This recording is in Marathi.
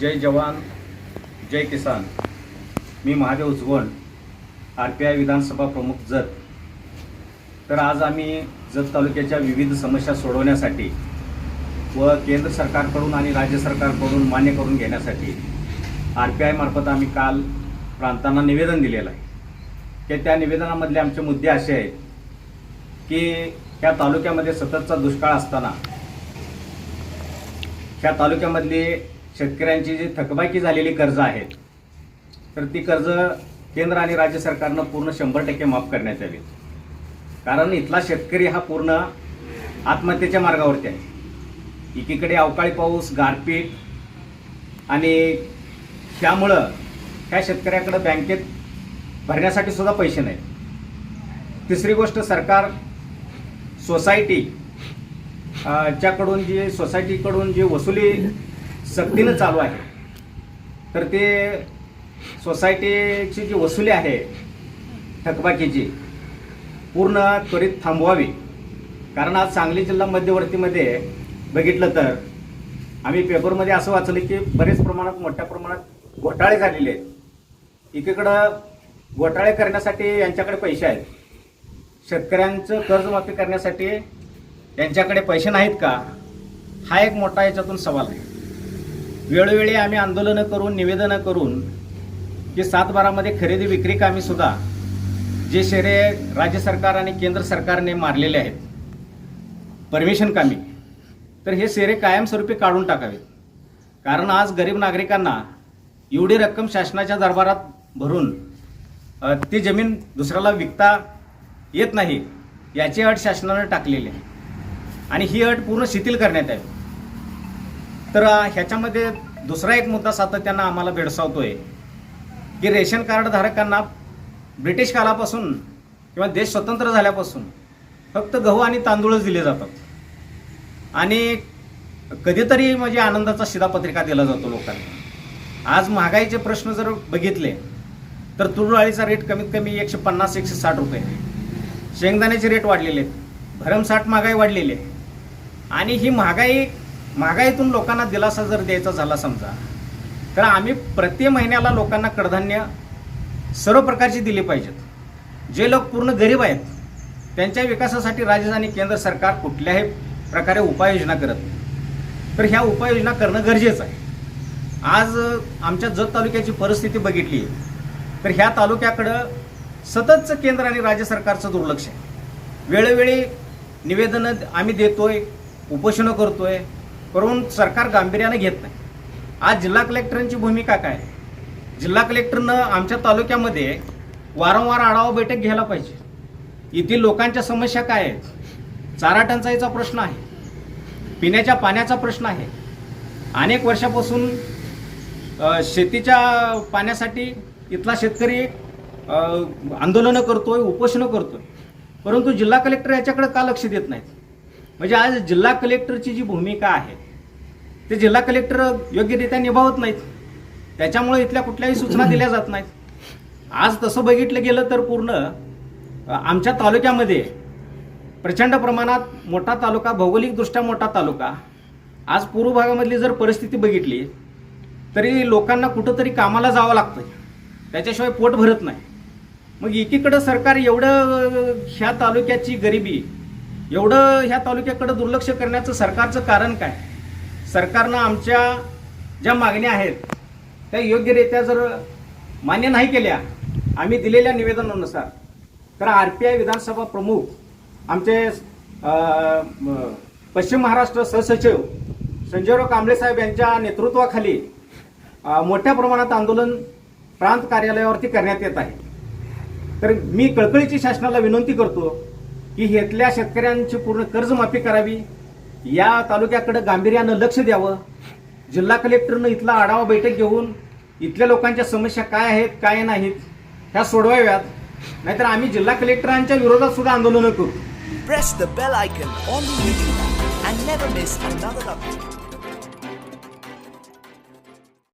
जय जवान जय किसान. मी Mahadev Ujawan R P I विधानसभा प्रमुख जत. तर आज आम्ही जत तालुक्याच्या विविध समस्या सोडवण्यासाठी व केंद्र सरकारकडून आणि राज्य सरकारकडून मान्य करून घेण्यासाठी आर पी आयमार्फत आम्ही काल प्रांतांना निवेदन दिलेलं आहे. की त्या निवेदनामधले आमचे मुद्दे असे आहेत की ह्या तालुक्यामध्ये सततचा दुष्काळ असताना ह्या तालुक्यामधली शेतकऱ्यांची जी थकबाकी झालेली कर्ज आहेत तर ती कर्ज केंद्र आणि राज्य सरकारनं पूर्ण शंभर टक्के माफ करण्यात यावी. कारण इथला शेतकरी हा पूर्ण आत्महत्येच्या मार्गावरती आहे. एकीकडे अवकाळी पाऊस गारपीट आणि त्यामुळं ह्या शेतकऱ्याकडं बँकेत भरण्यासाठी सुद्धा पैसे नाहीत. तिसरी गोष्ट सरकार सोसायटी च्याकडून जी सोसायटीकडून जी वसुली सक्तीनं चालू आहे. तर ते सोसायटीची जी वसुली आहे थकबाकीची पूर्ण त्वरित थांबवावी. कारण आज सांगली जिल्हा मध्यवर्तीमध्ये बघितलं तर आम्ही पेपरमध्ये असं वाचलं की बरेच प्रमाणात मोठ्या प्रमाणात घोटाळे झालेले आहेत. एकीकडं घोटाळे करण्यासाठी यांच्याकडे पैसे आहेत. शेतकऱ्यांचं कर्जमाफी करण्यासाठी यांच्याकडे पैसे नाहीत का? हा एक मोठा याच्यातून सवाल आहे. वेळोवेळी आम्ही आंदोलनं करून निवेदनं करून की सातबारामध्ये खरेदी विक्री कामी सुद्धा जे शेरे राज्य सरकार आणि केंद्र सरकारने मारलेले आहेत परमिशन कामी तर हे शेरे कायमस्वरूपी काढून टाकावेत. कारण आज गरीब नागरिकांना एवढी रक्कम शासनाच्या दरबारात भरून ती जमीन दुसऱ्याला विकता येत नाही याची अट शासनानं टाकलेली आहे. आणि ही अट पूर्ण शिथिल करण्यात यावी. तर ह्याच्यामध्ये दुसरा एक मुद्दा सातत्यानं आम्हाला भेडसावतोय की रेशन कार्ड धारकांना ब्रिटिश कालापासून किंवा देश स्वतंत्र झाल्यापासून फक्त गहू आणि तांदूळच दिले जातात. आणि कधीतरी म्हणजे आनंदाचा शिधापत्रिका दिला जातो लोकांना. आज महागाईचे प्रश्न जर बघितले तर तुरडाळीचा रेट कमीत कमी एकशे पन्नास एकशे साठ रुपये. शेंगदाण्याचे रेट वाढलेले आहेत. भरमसाठ महागाई वाढलेली आहे. आणि ही महागाई महागाईतून लोकांना दिलासा जर द्यायचा झाला समजा तर आम्ही प्रति महिन्याला लोकांना कडधान्य सर्व प्रकारची दिली पाहिजेत. जे लोक पूर्ण गरीब आहेत त्यांच्या विकासासाठी राज्य आणि केंद्र सरकार कुठल्याही प्रकारे उपाययोजना करत नाही. तर ह्या उपाययोजना करणं गरजेचं आहे. आज आमच्या जत तालुक्याची परिस्थिती बघितली तर ह्या तालुक्याकडं सततचं केंद्र आणि राज्य सरकारचं दुर्लक्ष आहे. वेळोवेळी निवेदनं आम्ही देतोय उपोषणं करतोय करून सरकार गांभीर्यानं घेत नाही. आज जिल्हा कलेक्टरांची भूमिका काय? जिल्हा कलेक्टरनं आमच्या तालुक्यामध्ये वारंवार आढावा बैठक घ्यायला पाहिजे. येथील लोकांच्या समस्या काय आहेत? चारा टंचाईचा प्रश्न आहे. पिण्याच्या पाण्याचा प्रश्न आहे. अनेक वर्षापासून शेतीच्या पाण्यासाठी इथला शेतकरी आंदोलनं करतोय उपोषणं करतोय. परंतु जिल्हा कलेक्टर याच्याकडे का लक्ष देत नाहीत? म्हणजे आज जिल्हा कलेक्टरची जी भूमिका आहे ते जिल्हा कलेक्टर योग्यरित्या निभावत नाहीत. त्याच्यामुळे इथल्या कुठल्याही सूचना दिल्या जात नाहीत. आज तसं बघितलं गेलं तर पूर्ण आमच्या तालुक्यामध्ये प्रचंड प्रमाणात मोठा तालुका भौगोलिकदृष्ट्या मोठा तालुका. आज पूर्व भागामधली जर परिस्थिती बघितली तरी लोकांना कुठंतरी कामाला जावं लागतं त्याच्याशिवाय पोट भरत नाही. मग एकीकडं सरकार एवढं ह्या तालुक्याची गरिबी एवढं ह्या तालुक्याकडं दुर्लक्ष करण्याचं सरकारचं कारण काय? सरकारनं आमच्या ज्या मागण्या आहेत त्या योग्यरित्या जर मान्य नाही केल्या आम्ही दिलेल्या निवेदनानुसार तर आर पी आय विधानसभा प्रमुख आमचे पश्चिम महाराष्ट्र सहसचिव संजयराव कांबळे साहेब यांच्या नेतृत्वाखाली मोठ्या प्रमाणात आंदोलन प्रांत कार्यालयावरती करण्यात येत आहे. तर मी कळकळीची शासनाला विनंती करतो की इथल्या शेतकऱ्यांची पूर्ण कर्जमाफी करावी. या तालुक्याकडे गांभीर्यानं लक्ष द्यावं. जिल्हा कलेक्टरनं इथला आढावा बैठक घेऊन इथल्या लोकांच्या समस्या काय आहेत काय नाहीत ह्या सोडवाव्यात. नाहीतर आम्ही जिल्हा कलेक्टरांच्या विरोधात सुद्धा आंदोलनं करू.